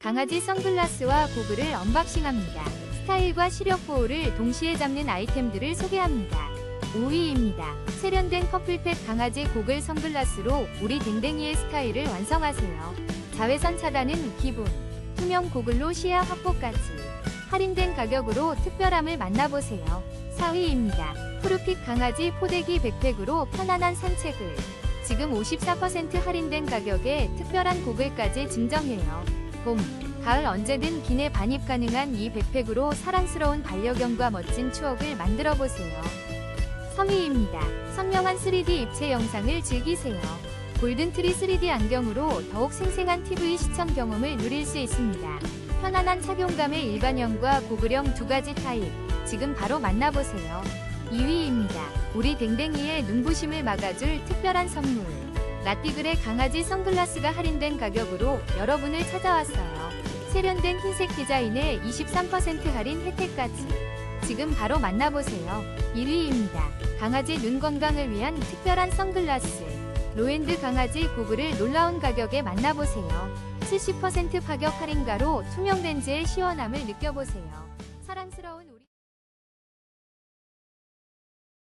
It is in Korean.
강아지 선글라스와 고글을 언박싱합니다. 스타일과 시력 보호를 동시에 잡는 아이템들을 소개합니다. 5위입니다. 세련된 커플팩 강아지 고글 선글라스로 우리 댕댕이의 스타일을 완성하세요. 자외선 차단은 기본, 투명 고글로 시야 확보까지. 할인된 가격으로 특별함을 만나보세요. 4위입니다. 푸르픽 강아지 포대기 백팩으로 편안한 산책을. 지금 54% 할인된 가격에 특별한 고글까지 증정해요. 봄, 가을 언제든 기내 반입 가능한 이 백팩으로 사랑스러운 반려견과 멋진 추억을 만들어 보세요. 3위입니다. 선명한 3D 입체 영상을 즐기세요. 골든트리 3D 안경으로 더욱 생생한 TV 시청 경험을 누릴 수 있습니다. 편안한 착용감의 일반형과 고글형 두 가지 타입. 지금 바로 만나보세요. 2위입니다. 우리 댕댕이의 눈부심을 막아줄 특별한 선물. 라띠글의 강아지 선글라스가 할인된 가격으로 여러분을 찾아왔어요. 세련된 흰색 디자인에 23% 할인 혜택까지. 지금 바로 만나보세요. 1위입니다. 강아지 눈 건강을 위한 특별한 선글라스. 로엔드 강아지 고글을 놀라운 가격에 만나보세요. 70% 파격 할인가로 투명 렌즈의 시원함을 느껴보세요. 사랑스러운 우리